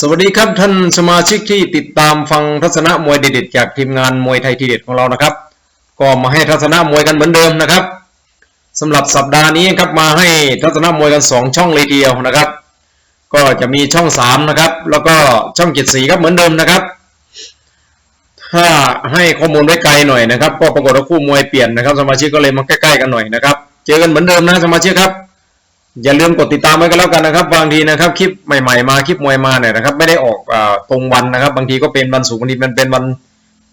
สวัสดีครับท่านสมาชิกที่ติดตามฟังทัศนะมวยเด็ดๆจากทีมงานมวยไทยทีเด็ดของเรานะครับ ก็มาให้ทัศนะมวยกันเหมือนเดิมนะครับสำหรับสัปดาห์นี้ครับมาให้ทัศนะมวยกันสองช่องเลยเดียวนะครับ ก็จะมีช่องสามนะครับแล้วก็ช่องเจ็ดสีครับเหมือนเดิมนะครับ ถ้าให้ข้อมูลไว้ไกลหน่อยนะครับ ก็ปรากฏว่าคู่มวยเปลี่ยนนะครับ สมาชิกก็เลยมาใกล้ๆกันหน่อยนะครับ เจอกันเหมือนเดิมนะสมาชิกครับ อย่าลืมกดติดตามไว้กันแล้วกันนะครับ บางทีนะครับคลิปใหม่ๆมาคลิปมวยมาเนี่ยนะครับ ไม่ได้ออกอตรงวันนะครับ บางทีก็เป็นวันศุกร์บางทีมันเป็นวัน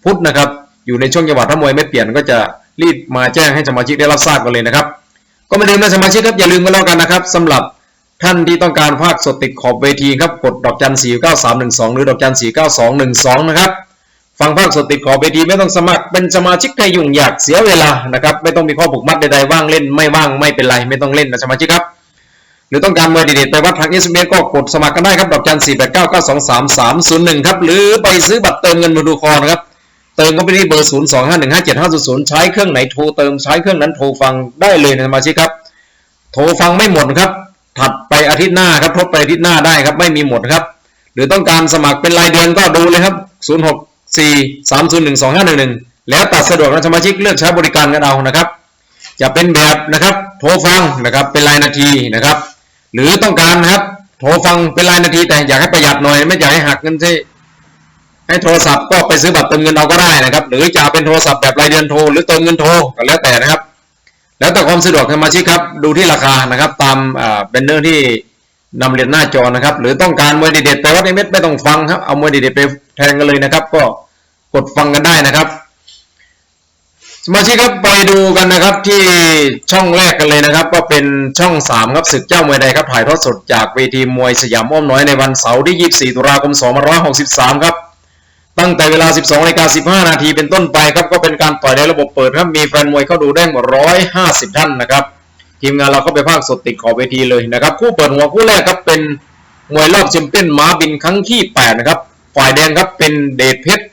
พุธนะครับ อยู่ในช่วงจังหวะถ้ามวยไม่เปลี่ยนก็จะรีบมาแจ้งให้สมาชิกได้รับทราบกันเลยนะครับ ก็ไม่ลืมนะสมาชิกครับอย่าลืมกันแล้วกันนะครับสำหรับท่านที่ต้องการภาคสดติดขอบเวทีครับกดดอกจันสี่เก้าสามหนึ่งสองหรือดอกจันสี่เก้าสองหนึ่งสองนะครับฟังภาคสดติดขอบเวทีไม่ต้องสมัครเป็นสมาชิกให้ยุ่งยากเสียเวลานะครับ ไม่ต้องมีข้อผูกมัดใดๆว่างเล่นไม่ว่างไม่เป็นไรไม่ต้องเล่นนะสมาชิกครับ หรือต้องการมวยดีๆไปวัดทาง s อ s ก็กดสมัครกันได้ครับดอกจัน4 8 9 9 2 3 3 0 1ครับหรือไปซื้อบัตรเติมเงินมาดูคอนะครับเติมก็ไปที่เบอร์0 2 5 1 5 7 5 0 0ใช้เครื่องไหนโทรเติมใช้เครื่องนั้นโทรฟังได้เลยนะสมาชิกครับ โทรฟังไม่หมดครับ ถัดไปอาทิตย์หน้าครับทดไปอาทิตย์หน้าได้ครับไม่มีหมดครับ หรือต้องการสมัครเป็นรายเดือนก็ดูเลยครับ0 6 4 3 0 1 2 5 1 1แล้วตัดสะดวกนะสมาชิกเลือกใช้บริการกันเอานะครับจะเป็นแบบนะครับ โทรฟังนะครับเป็นรายนาทีนะครับ หรือต้องการนะครับ โทรฟังเป็นรายนาทีแต่อยากให้ประหยัดหน่อย ไม่อยากให้หักเงินที่ให้โทรศัพท์ก็ไปซื้อบัตรเติมเงินเอาก็ได้นะครับ หรือจะเป็นโทรศัพท์แบบรายเดือนโทรหรือเติมเงินโทรก็แล้วแต่นะครับ แล้วแต่ความสะดวกสมาชิกครับดูที่ราคานะครับ ตามเบนเนอร์ที่นำเรียนหน้าจอนะครับ หรือต้องการมวยเด็ดๆไปวัดในเม็ดไม่ต้องฟังครับเอามวยเด็ดๆไปแทนกันเลยนะครับ ก็กดฟังกันได้นะครับ สมาชิกครับไปดูกันนะครับที่ช่องแรกกันเลยนะครับ ก็เป็นช่อง 3 ครับศึกเจ้ามวยใดครับถ่ายทอดสดจากเวทีมวยสยามอ้อมน้อยในวันเสาร์ที่ 24 ตุลาคม 2563 ครับ ตั้งแต่เวลา 12นาฬิกา15 นาทีเป็นต้นไปครับ ก็เป็นการต่อยในระบบเปิดครับ มีแฟนมวยเข้าดูได้หมด 150 ท่านนะครับ ทีมงานเราก็ไปภาคสดติดขอบเวทีเลยนะครับ คู่เปิดหัวคู่แรกครับเป็นมวยรอบแชมเปี้ยนม้าบินครั้งที่ 8 นะครับ ฝ่ายแดงครับเป็นเดชเพชร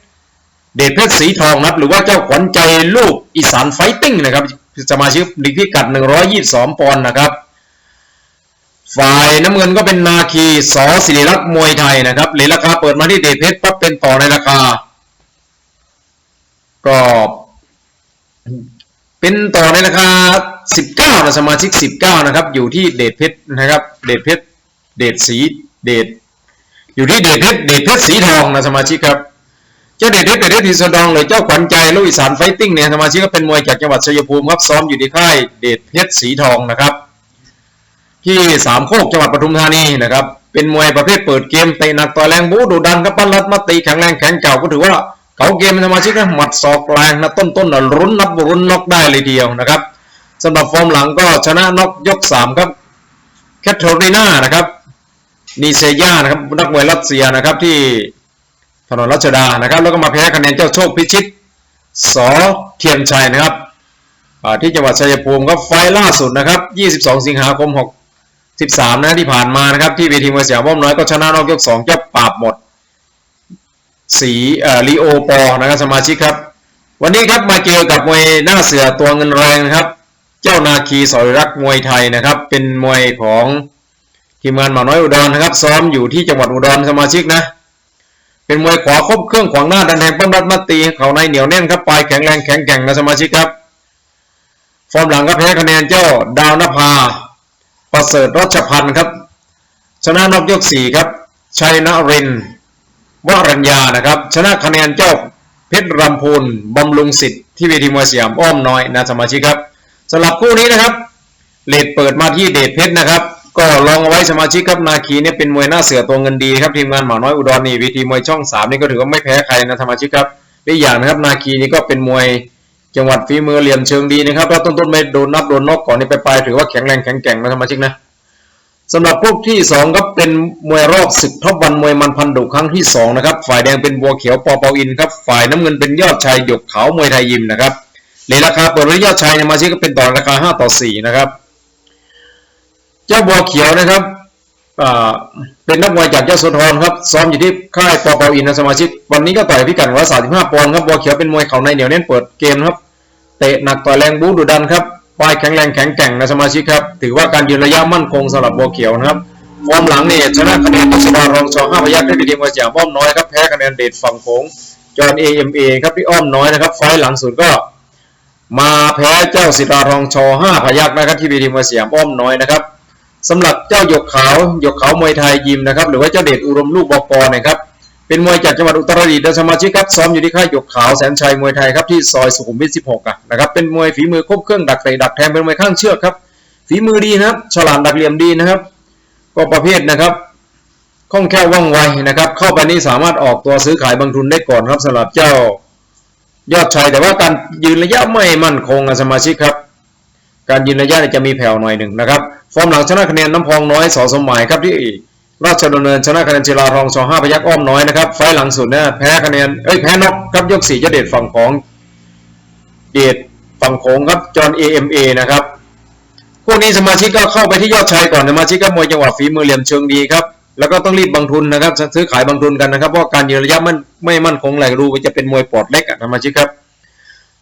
เดชเพชรสีทองนะครับหรือว่าเจ้าขวัญใจลูกอีสานไฟติ้งนะครับสมาชิกดิพิกัด 122 ปอนด์นะครับ ฝ่ายน้ำเงินก็เป็นนาคีสอศิริรักษ์มวยไทยนะครับเหรียญราคาเปิดมาที่เดชเพชรปั๊บเป็นต่อในราคา ก็เป็นต่อในราคา 19นะสมาชิก 19 นะครับ อยู่ที่เดชเพชรนะครับ เดชเพชรเดชสีเดชอยู่ที่เดชเพชรเดชเพชรสีทองนะสมาชิกครับ เจ้าเดชเพชรเดชเพชรทีสดองเลยเจ้าขวัญใจลูกอีสานไฟติ้งเนี่ยสมาชิกก็เป็นมวยจากจังหวัดชัยภูมิครับซ้อมอยู่ที่ค่ายเดชเพชรสีทองนะครับ ที่สามโคกจังหวัดปทุมธานีนะครับ เป็นมวยประเภทเปิดเกมเตะหนักต่อยแรงบู๊ดุดันครับปั้นรัดมาตีแข็งแรงแข็งเก่าก็ถือว่าเขาเกมสมาชิกนะหมัดศอกแรงนะต้นต้นนะรุนนับรุนน็อกได้เลยเดียวนะครับสำหรับฟอร์มหลังก็ชนะน็อกยกสามครับแคทเธอรีนานะครับนีเซย่านะครับนักมวยรัสเซียนะครับที่ ถนนรัชดานะครับ แล้วก็มาแพ้คะแนนเจ้าโชคพิชิตสอเทียนชัยนะครับที่จังหวัดชัยภูมิก็ไฟล์ล่าสุดนะครับ 22 สิงหาคม6 13นะที่ผ่านมานะครับ ที่เวทีมวยสยามว่อมน้อยก็ชนะนอกยก2เจ้าปราบหมด สีเอ่อลีโอปอนะครับสมาชิกครับ วันนี้ครับมาเจอกับมวยหน้าเสือตัวเงินแรงนะครับ เจ้านาคีสอยรักมวยไทยนะครับ เป็นมวยของทีมงานหมาน้อยอุดรนะครับ ซ้อมอยู่ที่จังหวัดอุดรสมาชิกนะ เป็นมวยขวาครบเครื่องขวางหน้าดันแทงปั้มรัดมาตีเขาในเหนียวแน่นครับปลายแข็งแรงแข็งแกร่งนะสมาชิกครับฟอร์มหลังก็แพ้คะแนนเจ้าดาวนภา ประเสริฐรัชพันธ์ครับ ชนะนอกยกสี่ครับ ชัยนรินทร์วรัญญานะครับ ชนะคะแนนเจ้าเพชรรำพูนบำรุงสิทธิ์ที่เวทีมวยสยามอ้อมน้อยนะสมาชิกครับสำหรับคู่นี้นะครับเลดเปิดมาที่เดชเพชรนะครับ ก็ลองเอาไว้สมาชิกครับนาคีเนี่ยเป็นมวยหน้าเสือตัวเงินดีครับทีมงานหมาน้อยอุดรนี่วีทีมวยช่องสามนี่ก็ถือว่าไม่แพ้ใครนะสมาชิกครับอีกอย่างนะครับนาคีนี่ก็เป็นมวยจังหวัดฝีมือเหลี่ยมเชิงดีนะครับแล้วต้นๆไม่โดนนับโดนนอกก่อนนี่ไปไปถือว่าแข็งแรงแข็งแกร่งนะสมาชิกนะสำหรับพวกที่สองก็เป็นมวยรอบศึกท็อปวันมวยมันพันดุครั้งที่สองนะครับฝ่ายแดงเป็นบัวเขียวปอเปาอินครับฝ่ายน้ำเงินเป็นยอดชายหยกขาวมวยไทยยิมนะครับในราคาเปิดไว้ยอดชายเนี่ยมาชิกก็เป็นต่อราคาห้าต่อสี่นะครับ เจ้าบัวเขียวนะครับเป็นนักมวยจากเจ้าโสธรครับซ้อมอยู่ที่ค่ายปอเปาอินนะสมาชิก วันนี้ก็ต่อยพิกัดร้อยสามสิบห้าปอนด์ครับบัวเขียวเป็นมวยเข่าในเหนียวแน่นเปิดเกมครับเตะหนักต่อยแรงบู๊ดุดันครับปลายแข็งแรงแข็งแกร่งนะสมาชิกครับถือว่าการยืนระยะมั่นคงสำหรับบัวเขียวนะครับฟอร์มหลังนี่ชนะคะแนนตุสดารองชอห้าพยักได้ไปทีมมาจากอ้อมน้อยครับแพ้คะแนนเดชฝั่งโขงจอห์นเอ็มเอครับที่อ้อมน้อยนะครับไฟหลังสุดก็มาแพ้เจ้าสิดารองชอห้าพยักนะครับที่วีทีมมาสยามอ้อมน้อยนะครับ สำหรับเจ้าหยกขาวหยกขาวมวยไทยยิมนะครับหรือว่าเจ้าเดชอุดมลูกบปนะครับเป็นมวยจากจังหวัดอุตรดิตถ์สมาชิกครับซ้อมอยู่ที่ค่ายหยกขาวแสนชัยมวยไทยครับที่ซอยสุขุมวิท 16อะนะครับเป็นมวยฝีมือครบเครื่องดักเตะดักแทงเป็นมวยข้างเชือกครับฝีมือดีนะครับฉลาดดักเหลี่ยมดีนะครับ ก็ประเภทนะครับคล่องแคล่วว่องไวนะครับ เข้าไปนี่สามารถออกตัวซื้อขายบางทุนได้ก่อนครับสำหรับเจ้ายอดชัยแต่ว่าการยืนระยะไม่มั่นคงอะสมาชิกครับ การยืนระยะจะมีแผ่วหน่อยหนึ่งนะครับ ฟอร์มหลังชนะคะแนนน้ำพองน้อยสอสมหมายครับที่ราชดำเนินชนะคะแนนจิราทองสองห้าพยักอ้อมน้อยนะครับไฟหลังสุดเนี่ยแพ้คะแนนเอ้ยแพ้นอกครับยกสี่จะเด็ดฝั่งของเดชฝั่งโขงครับจอห์นเอ็มเอนะครับพวกนี้สมาชิกก็เข้าไปที่ยอดชัยก่อนสมาชิกก็มวยจังหวะฝีมือเหลี่ยมเชิงดีครับแล้วก็ต้องรีบบางทุนนะครับซื้อขายบางทุนกันนะครับเพราะการยืนระยะมันไม่มั่นคงแหล่รู้ว่าจะเป็นมวยปอดเล็กอะสมาชิกครับ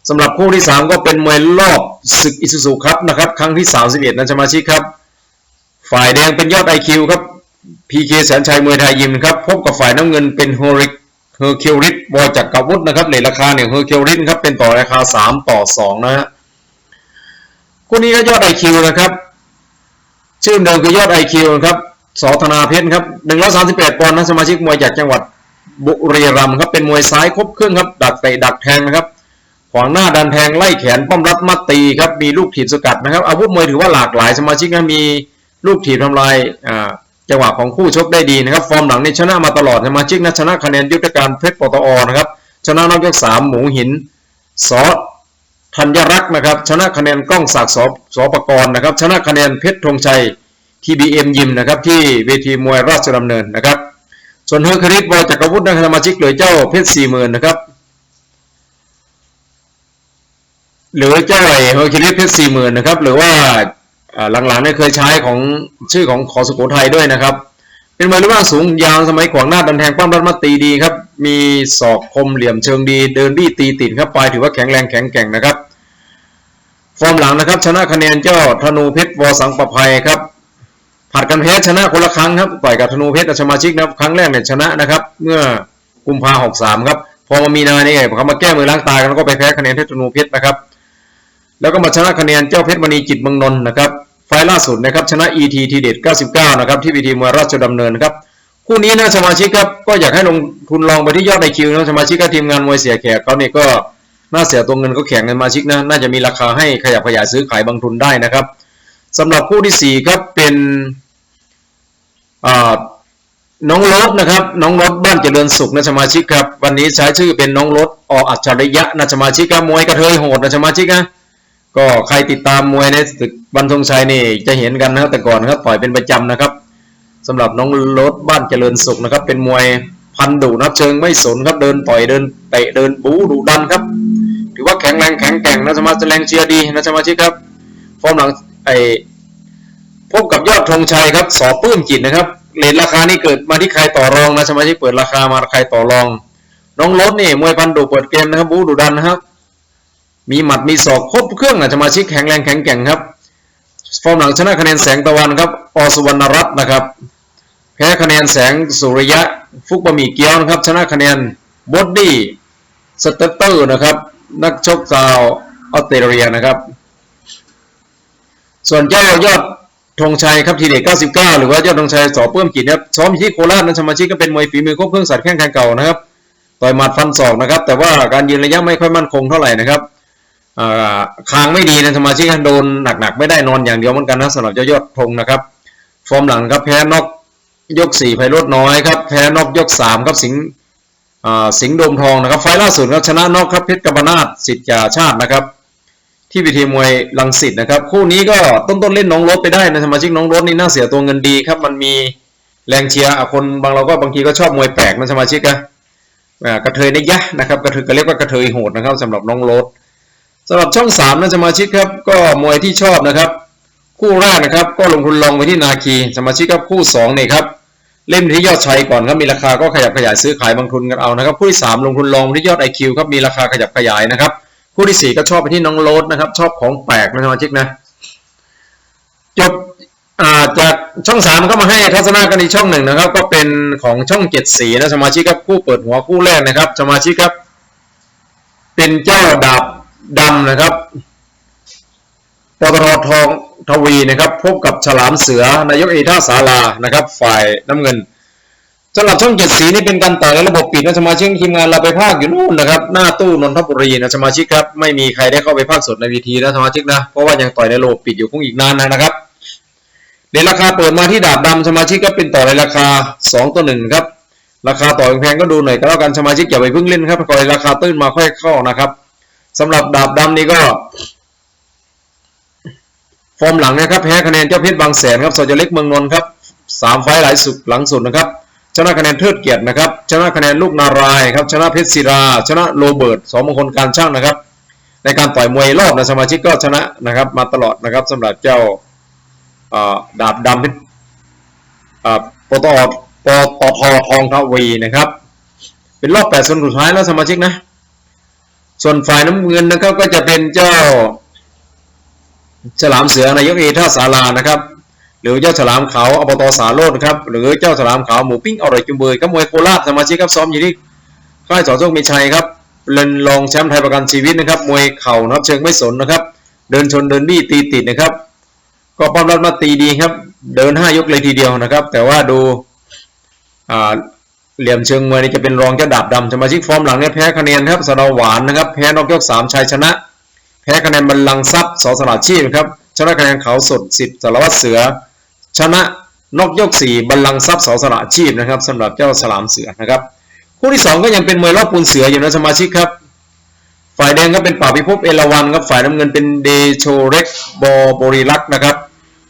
สำหรับคู่ที่ 3 ก็เป็นมวยรอบศึกอิสุสุครับนะครับ ครั้งที่ 31นะสมาชิกครับ ฝ่ายแดงเป็นยอดไอคิวครับพีเคแสนชัยมวยไทยยิมครับพบกับฝ่ายน้ำเงินเป็นโฮริกเฮอร์คิวริสบอยจากกาวุฒนะครับในราคาเนี่ยเฮอร์คิวริสครับเป็นต่อราคา 3 ต่อ 2 นะฮะคู่นี้ก็ยอดไอคิวนะครับ ชื่อเดิมคือยอดไอคิวครับสอธนาเพชรครับ138ปอนด์นะสมาชิกมวยจากจังหวัดบุรีรัมย์ครับเป็นมวยซ้ายครบเครื่องครับ ดักเตะดักแทงนะครับขวางหน้าดันแทงไล่แขนป้อมรัดมัดตีครับมีลูกถีบสกัดนะครับอาวุธมวยถือว่าหลากหลายสมาชิกนะมี ลูกถีบทำลายจังหวะของคู่ชกได้ดีนะครับ ฟอร์มหลังนี่ชนะมาตลอดสมาชิกนะชนะคะแนนยุทธการเพชรปตอนะครับชนะนอกยกสามหมูหินสอธัญรักษ์นะครับ ชนะคะแนนกล้องศักดิ์สสปกรณ์นะครับ ชนะคะแนนเพชรธงชัย TBM ยิมนะครับที่เวทีมวยราชดำเนินนะครับ ส่วนเฮอร์คริสบอยจักรวุฒินะครับสมาชิกเหลือเจ้าเพชรสี่หมื่นนะครับหรือเจ้าไอเฮอร์คิลิสเพชรสี่หมื่นนะครับ หรือว่า หลังๆเนี่ยเคยใช้ของชื่อของขอสุโขทัยด้วยนะครับ เป็นมวยรูปร่างสูงยาวสมัยขวางหน้าดันแทงปั้มรัดมาตีดีครับ มีศอกคมเหลี่ยมเชิงดี เดินบี้ตีติดครับปลายถือว่าแข็งแรงแข็งแกร่งนะครับ ฟอร์มหลังนะครับ ชนะคะแนนเจ้าธนูเพชรวสังประภัยครับผัดกันแพ้ชนะคนละครั้งครับต่อยกับธนูเพชรสมาชิกนะครับ ครั้งแรกเนี่ยชนะนะครับ เมื่อกุมภาหกสามครับพอมามีนาเนี่ยเขามาแก้มือล้างตากันแล้วก็ไปแพ้คะแนนเพชรธนูเพชรนะครับ แล้วก็มาชนะคะแนนเจ้าเพชรมณีจิตเมืองนนท์นะครับ ล์ล่าสุดนะครับชนะ ET ทีเด็ด99 นะครับที่วีทีมวยราชดำเนินครับคู่นี้นะสมาชิกครับก็อยากให้ลงทุนลองไปที่ยอดในคิวนะสมาชิกกับทีมงานมวยเสียแขกเขาเนี่ยก็น่าเสียตัวเงินก็แข่งเงินมาชิกนะน่าจะมีราคาให้ขยับขยายซื้อขายบางทุนได้นะครับสำหรับคู่ที่สี่ครับเป็นน้องรถนะครับน้องรถบ้านเจริญสุขนะสมาชิกครับวันนี้ใช้ชื่อเป็นน้องรถออัจฉริยะนะสมาชิกครับมวยกระเทยโหดนะสมาชิกนะ ก็ใครติดตามมวยในศึกวันธงชัยนี่จะเห็นกันนะครับแต่ก่อนครับต่อยเป็นประจำนะครับสำหรับน้องรถบ้านเจริญสุขนะครับ เป็นมวยพันดุนับเชิงไม่สนครับเดินต่อยเดินเตะเดินบู๊ดุดันครับ ถือว่าแข็งแรงแข็งแกร่งนะสมาชิกแรงเชียร์ดีนะสมาชิกครับฟอร์มหลังไอพบกับยอดธงชัยครับสอปื้มจิตนะครับเลทราคานี่เกิดมาที่ใครต่อรองนะสมาชิกเปิดราคามาใครต่อรอง น้องรถนี่มวยพันดุเปิดเกมนะครับบู๊ดุดันนะครับ มีหมัดมีศอกครบเครื่องอะสมาชิกแข็งแรงแข็งแกร่งครับฟอร์มหลังชนะคะแนนแสงตะวันครับอสุวรรณรัตน์นะครับ แพ้คะแนนแสงสุริยะ ฟุกบะหมี่เกี๊ยวนะครับ ชนะคะแนนบอดดี้สเตตเตอร์นะครับ นักชกชาวออสเตรเลียนะครับ ส่วนเจ้ายอดธงชัยครับทีเด็ก99 หรือว่ายอดธงชัยสอเพิ่มจิตนะครับซ้อมอยู่ที่โคราชนะสมาชิกก็เป็นมวยฝีมือครบเครื่องสัตว์แข้งแข่งเก่านะครับต่อยหมัดฟันศอกนะครับ แต่ว่าการยืนระยะไม่ค่อยมั่นคงเท่าไหร่นะครับ คางไม่ดีนะสมาชิกโดนหนักๆ ไม่ได้นอนอย่างเดียวเหมือนกันนะสำหรับเจ้ายอดธงนะครับ ฟอร์มหลังครับแพ้นอกยกสี่ไพโรดน้อยครับแพ้นอกยกสามครับสิงสิงห์โดมทองนะครับ ไฟล่าสุดครับชนะนอกครับเพชรกบนาศสิทธิ์จ่าชาตินะครับ ที่วิทีมวยลังสิตนะครับ คู่นี้ก็ต้นๆเล่นน้องรถไปได้นะสมาชิกน้องรถนี่น่าเสียตัวเงินดีครับมันมีแรงเชียร์อะคนบางเราก็บางทีก็ชอบมวยแปลกนะสมาชิกนะกระเทยในยะนะครับกระเทยก็เรียกว่ากระเทยโหดนะครับสำหรับน้องรถ สำหรับช่องสามนะสมาชิกครับก็มวยที่ชอบนะครับ คู่แรกนะครับ ก็ลงทุนลองไปที่นาคี สมาชิกครับคู่สองนี่ครับเล่นที่ยอดชัยก่อนครับมีราคาก็ขยับขยายซื้อขายบางทุนกันเอานะครับคู่ที่สามลงทุนลองที่ยอดไอคิวครับมีราคาขยับขยายนะครับคู่ที่สี่ก็ชอบไปที่น้องโรดนะครับ ชอบของแปลกนะสมาชิกนะจบาจากช่องสามก็มาให้ทัศนะกันอีกช่องหนึ่งนะครับ ก็เป็นของช่องเจ็ดสีนะสมาชิกครับคู่เปิดหัวคู่แรกนะครับ สมาชิกครับ เป็นเจ้าดาบ ดำนะครับปตททองทวีนะครับ พบกับฉลามเสือนายกเอท่าสารานะครับ ฝ่ายน้ำเงินสำหรับช่องเจ็ดสีนี่เป็นการต่อยในระบบปิดนะสมาชิกทีมงานเราไปภาคอยู่นู่นนะครับ หน้าตู้นนทบุรีนะสมาชิกครับไม่มีใครได้เข้าไปภาคสดในวีทีนะสมาชิกนะเพราะว่ายังต่อยในระบบปิดอยู่คงอีกนานนะครับในราคาเปิดมาที่ดาบดำสมาชิกก็เป็นต่อในราคา 2ต่อ1ครับราคาต่อแพงก็ดูหน่อยก็แล้วกันสมาชิกอย่าไปเพิ่งเล่นครับก่อนราคาตื้นมาค่อยเข้านะครับ สำหรับดาบดำนี่ก็ ฟอร์มหลังนะครับแพ้คะแนนเจ้าเพชรบางแสนครับสจเล็กเมืองนนท์ครับสามไฟหลายสุดหลังสุดนะครับชนะคะแนนเทิดเกียรตินะครับ ชนะคะแนนลูกนารายครับ ชนะเพชรศิรา ชนะโรเบิร์ตสองมงคลการช่างนะครับ ในการต่อยมวยรอบนะสมาชิกก็ชนะนะครับมาตลอดนะครับสำหรับเจ้าดาบดำเพชรปตอปตททองทวีนะครับ เป็นรอบแปดส่วนสุดท้ายแล้วสมาชิกนะ ส่วนฝ่ายน้ำเงินนะครับก็จะเป็นเจ้า ฉลามเสือนายกเอท่าสารานะครับ หรือเจ้าฉลามขาวอบตสาโรดครับ หรือเจ้าฉลามขาวหมูปิ้งอร่อยจุมเบยครับมวยโคราชสมาชิกครับซ้อมอยู่ที่ค่ายสอโชคมีชัยครับเล่นรองแชมป์ไทยประกันชีวิตนะครับ มวยเข่านับเชิงไม่สนนะครับ เดินชนเดินบี้ตีติดนะครับ ก็ป้อมรัดมาตีดีครับ เดินห้ายกเลยทีเดียวนะครับ แต่ว่าดูอ่า เหลี่ยมเชิงมวยนี่จะเป็นรองเจ้าดาบดำสมาชิกฟอร์มหลังเนี่ยแพ้คะแนนครับสะเดาหวานนะครับ แพ้นอกยกสามชัยชนะ แพ้คะแนนบัลลังก์ทรัพย์สอสลาชีพครับชนะคะแนนเขาสดสิทธิ์สารวัตรเสือ ชนะนอกยกสี่บัลลังก์ทรัพย์สอสลาชีพนะครับสำหรับเจ้าสลามเสือนะครับคู่ที่สองก็ยังเป็นมวยรอบปูนเสืออยู่นะสมาชิกครับ ฝ่ายแดงก็เป็นป่าพิภพเอราวันครับฝ่ายน้ำเงินเป็นเดโชเร็กบอบริลักษ์นะครับ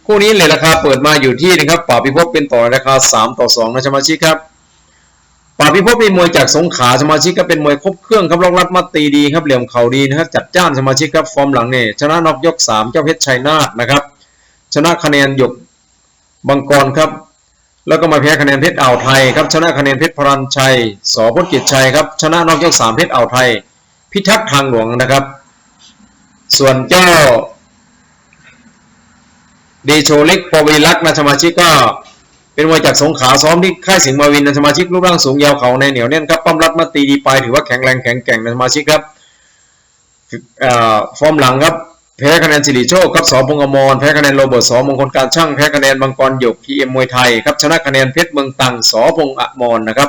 คู่นี้เลยราคาเปิดมาอยู่ที่นะครับป่าพิภพเป็นต่อราคา 3 ต่อ2นะสมาชิกครับ ป่าพิภพเป็นมวยจากสงขาสมาชิกก็เป็นมวยครบเครื่องครับล็อกรัดมัดตีดีครับเหลี่ยมเข่าดีนะครับจัดจ้านสมาชิกครับฟอร์มหลังเนี่ยชนะนอกยก 3 เจ้าเพชรชัยนาทนะครับชนะคะแนนหยกบังกรครับ แล้วก็มาแพ้คะแนนเพชรอ่าวไทยครับชนะคะแนนเพชรพรัญชัยสอพจน์กิจชัยครับชนะนอกยก 3 เพชรอ่าวไทย พิทักษ์ทางหลวงนะครับ ส่วนเจ้าเดโชเล็กปวีลักษณ์นะสมาชิกก็ เป็นมวยจากสงขาซ้อมที่ค่ายสิงห์มาวินนะสมาชิกรูปร่างสูงยาวเขาในเหนียวแน่นครับปั้มรัดมาตีดีไปถือว่าแข็งแรงแข็งแกร่งนะสมาชิกครับฟอร์มหลังครับแพ้คะแนนสิริโชคครับสอพงอมรแพ้คะแนนโรเบิร์ตสอมงคลการช่างแพ้คะแนนมังกรหยกพีเอ็มมวยไทยครับชนะคะแนนเพชรเมืองตังสอพงอมรนะครับ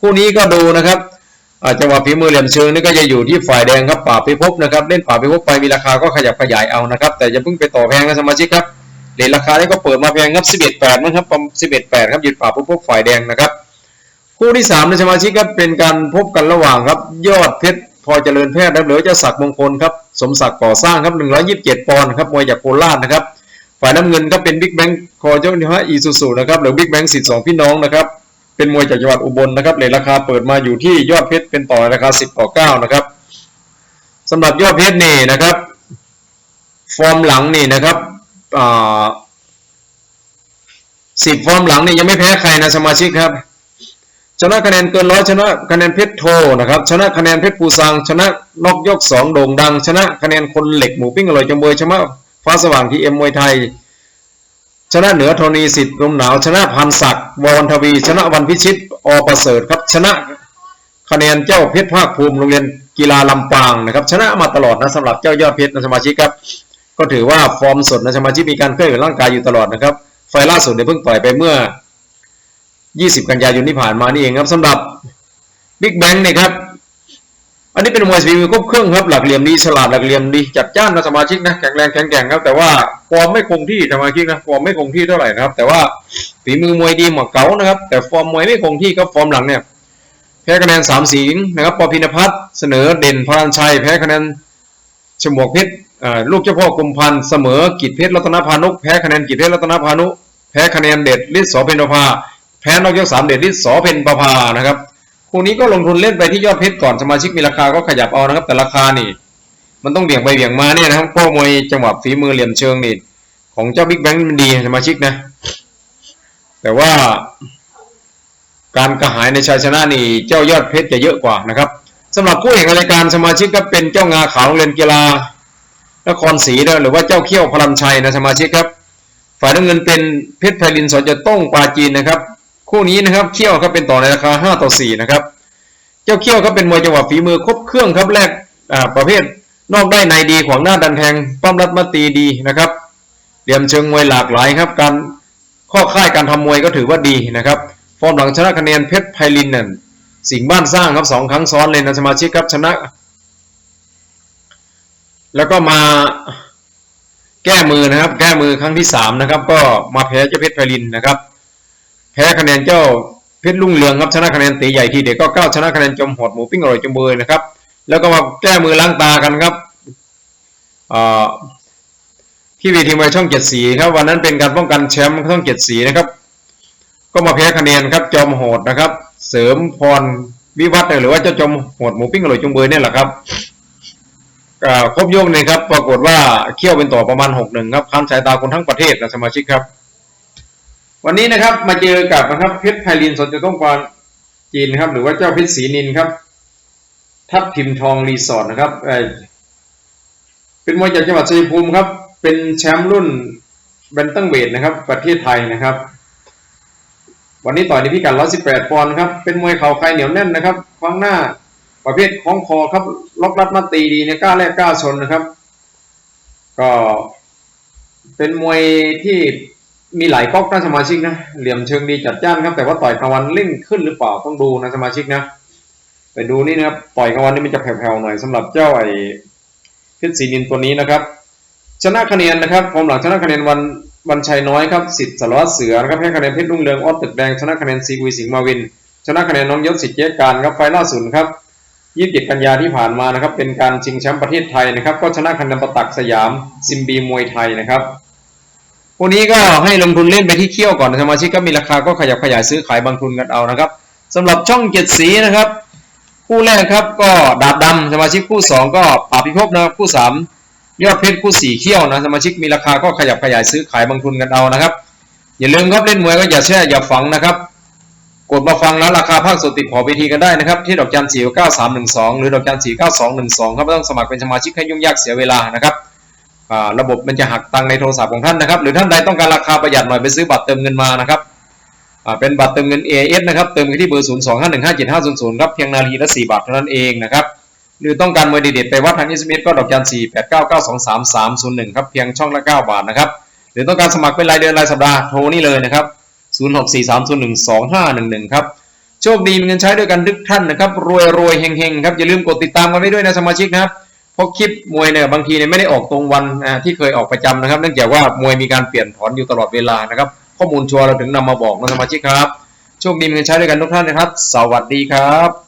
คู่นี้ก็ดูนะครับอาจังหวะฝีมือเหลี่ยมเชิงนี่ก็จะอยู่ที่ฝ่ายแดงครับป่าบไปพนะครับเล่นป่าบไปพไปมีราคาก็ขยับขยายเอานะครับแต่อย่าเพิ่งไปต่อแพงนะสมาชิกครับ เหรียญราคานี่ก็เปิดมาแพงครับ11 8มั้งครับประมาณ11 8ครับหยุดป่าบไปพบฝ่ายแดงนะครับ คู่ที่3นะสมาชิกครับเป็นการพบกันระหว่างครับยอดเพชรพอเจริญแพทย์นะครับหรือเจ้าศักดิ์มงคลครับสมศักดิ์ก่อสร้างครับ127ปอนด์ครับมวยจากโคราชนะครับฝ่ายน้ำเงินก็เป็นบิ๊กแบงค์คอเจ้าฮะอีซูซูนะครับหรือบิ๊กแบงค์สิทธิ์สองพี่น้องนะครับเป็นมวยจากจังหวัดอุบลนะครับเลยราคาเปิดมาอยู่ที่ยอดเพชรเป็นต่อราคา 10 ต่อ 9 นะครับสำหรับยอดเพชรนี่นะครับ ฟอร์มหลังนี่นะครับ สิบฟอร์มหลังนี่ยังไม่แพ้ใครนะสมาชิกครับ ชนะคะแนนเกินร้อยชนะคะแนนเพชรโทนะครับชนะคะแนนเพชรปูซัง ชนะนอกยกสองโด่งดัง ชนะคะแนนคนเหล็กหมูปิ้งอร่อยจมวยชนะฟ้าสว่างทีเอ็มมวยไทย ชนะเหนือธรณีสิทธิ์ลมหนาว ชนะพันศักดิ์วรทวี ชนะวันพิชิตอประเสริฐครับชนะคะแนนเจ้าเพชรภาคภูมิโรงเรียนกีฬาลำปางนะครับชนะมาตลอดนะสำหรับเจ้ายอดเพชรนะสมาชิกครับ ก็ถือว่าฟอร์มสดนะสมาชิกมีการเคลื่อนไหวร่างกายอยู่ตลอดนะครับ ไฟล่าสุดเนี่ยเพิ่งปล่อยไปเมื่อ 20 กันยายนที่ผ่านมานี่เองครับสำหรับบิ๊กแบงค์เนี่ยครับ อันนี้เป็นมวยฝีมือครบเครื่องครับ หลักเหลี่ยมดีฉลาดหลักเหลี่ยมดีจัดจ้านนะสมาชิกนะแข็งแรงแข็งแกร่งครับ แต่ว่าฟอร์มไม่คงที่สมาชิกนะฟอร์มไม่คงที่เท่าไหร่นะครับ แต่ว่าฝีมือมวยดีเหมาะเก๋านะครับ แต่ฟอร์มมวยไม่คงที่ครับฟอร์มหลังเนี่ยแพ้คะแนนสามสิงนะครับปอพินพัฒน์เสนอเด่นพลันชัยแพ้คะแนนฉมวกเพชร ลูกเจ้าพ่อกุมพันธ์เสมอกิจเพชรรัตนพานุแพ้คะแนนกิจเพชรรัตนพานุ แพ้คะแนนเด็ดฤทธิ์สอเพนประภา แพ้นอกยกสามเด็ดฤทธิ์สอเพนประภานะครับคู่นี้ก็ลงทุนเล่นไปที่ยอดเพชรก่อนสมาชิกมีราคาก็ขยับเอานะครับ แต่ราคานี่ มันต้องเบี่ยงไปเบี่ยงมาเนี่ยนะครับพราะมวยจังหวะฝีมือเหลี่ยมเชิงนี่ของเจ้าบิ๊กแบงค์มันดีสมาชิกนะ แต่ว่า การกระหายในชัยชนะนี่เจ้ายอดเพชรจะเยอะกว่านะครับสำหรับผู้เอกรายการสมาชิกก็เป็นเจ้างาขาวโรงเรียนกีฬา นครศรีนะหรือว่าเจ้าเขี้ยวพลันชัยนะสมาชิกครับ ฝ่ายน้ำเงินเป็นเพชรไพลินสอจะต้องปลาจีนนะครับ คู่นี้นะครับเขี้ยวครับเป็นต่อในราคา 5 ต่อ 4 นะครับ เจ้าเขี้ยวครับเป็นมวยจังหวะฝีมือครบเครื่องครับแรกประเภทนอกได้ในดีขวางหน้าดันแทงปั้มรัดมาตีดีนะครับเหลี่ยมเชิงมวยหลากหลายครับ การข้อค่ายการทำมวยก็ถือว่าดีนะครับฟอร์มหลังชนะคะแนนเพชรไพลินนั่นสิงบ้านสร้างครับสองครั้งซ้อนเลยนะสมาชิกครับชนะ แล้วก็มาแก้มือนะครับ แก้มือครั้งที่สามนะครับ ก็มาแพ้เจ้าเพชรไพลินนะครับ แพ้คะแนนเจ้าเพชรลุ่งเรืองครับชนะคะแนนตีใหญ่ทีเด็กก็เก้าชนะคะแนนจมหดหมูปิ้งอร่อยจมเบยนะครับ แล้วก็มาแก้มือล้างตากันครับที่วีทีมวยช่องเจ็ดสีครับวันนั้นเป็นการป้องกันแชมป์ช่องเจ็ดสีนะครับ ก็มาแพ้คะแนนครับจอมโหดนะครับ เสริมพรวิวัฒน์หรือว่าเจ้าจอมโหดหมูปิ้งอร่อยจมเบยเนี่ยแหละครับ ครบยกเลยครับ ปรากฏว่าเขี้ยวเป็นต่อประมาณหกหนึ่งครับคันสายตาคนทั้งประเทศนะสมาชิกครับ วันนี้นะครับมาเจอกับนะครับเพชรไพลินสนจะต้องกรจีนครับ หรือว่าเจ้าเพชรศรีนินครับ ทับทิมทองรีสอร์ทนะครับเเป็นมวยจากจังหวัดชัยภูมิครับ เป็นแชมป์รุ่นแบนตัมเวทนะครับ ประเทศไทยนะครับ วันนี้ต่อยในพิกัด118ปอนด์ครับเป็นมวยเข่าใครเหนียวแน่นนะครับคว้างหน้า ประเภทคล้องคอครับล็อกรัดมาตีดีเนี่ยกล้าแลกกล้าชนนะครับ ก็เป็นมวยที่มีหลายก๊อกนะสมาชิกนะเหลี่ยมเชิงดีจัดจ้านครับแต่ว่าต่อยกลางวันเร่งขึ้นหรือเปล่าต้องดูนะสมาชิกนะไปดูนี่นะครับต่อยกลางวันนี่มันจะแผ่วๆหน่อยสำหรับเจ้าไอ้เพชรศรีนินตัวนี้นะครับ ชนะคะแนนนะครับฟอร์มหลังชนะคะแนนวันวันชัยน้อยครับสิทธิ์สารวัตรเสือนะครับให้คะแนนเพชรรุ่งเรืองออสตึกแดงชนะคะแนนซีกุยสิงห์มาวิน ชนะคะแนนน้องยศสิทธิ์เจ๊การครับไฟล่าสุดครับ 27 กันยาที่ผ่านมานะครับ เป็นการชิงแชมป์ประเทศไทยนะครับ ก็ชนะคะแนนประตักสยามซิมบีมวยไทยนะครับพวกนี้ก็ให้ลงทุนเล่นไปที่เขี้ยวก่อนสมาชิกก็มีราคาก็ขยับขยายซื้อขายบางทุนกันเอานะครับสำหรับช่องเจ็ดสีนะครับ คู่แรกครับก็ดาบดำสมาชิกคู่สองก็ป่าพิภพนะครับคู่สามยอดเพชรคู่สี่เขี้ยวนะสมาชิกมีราคาก็ขยับขยายซื้อขายบางทุนกันเอานะครับ อย่าลืมครับเล่นมวยก็อย่าแช่อย่าฝังนะครับ กดมาฟังแล้วราคาภาคสดติดขอเวทีกันได้นะครับ ที่ดอกจันสี่เก้าสามหนึ่งสองหรือดอกจันสี่เก้าสองหนึ่งสองครับไม่ต้องสมัครเป็นสมาชิกให้ยุ่งยากเสียเวลานะครับระบบมันจะหักตังในโทรศัพท์ของท่านนะครับ หรือท่านใดต้องการราคาประหยัดหน่อยไปซื้อบัตรเติมเงินมานะครับเป็นบัตรเติมเงิน AIS นะครับเติมที่เบอร์ 0 2 5 1 5 7 5 0 0ครับเพียงนาทีละ4บาทเท่านั้นเองนะครับหรือต้องการมวยดีเด็ดไปวัดทางอิสมิธก็ดอกจัน4 8 9 9 2 3 3 0 1ครับเพียงช่องละ 9 บาทนะครับหรือต้องการสมัครเป็นรายเดือนรายสัปดาห์โทรนี่เลยนะครับ 0643012511 ครับ โชคดีมีเงินใช้ด้วยกันทุกท่านนะครับ รวยรวยเฮงเฮงครับ อย่าลืมกดติดตามกันไว้ด้วยนะสมาชิกนะครับเพราะคลิปมวยเนี่ยบางทีเนี่ยไม่ได้ออกตรงวันที่เคยออกประจำนะครับเนื่องจากว่ามวยมีการเปลี่ยนถอนอยู่ตลอดเวลานะครับ ข้อมูลชัวร์เราถึงนำมาบอกนะสมาชิกครับ โชคดีมีเงินใช้ด้วยกันทุกท่านนะครับ สวัสดีครับ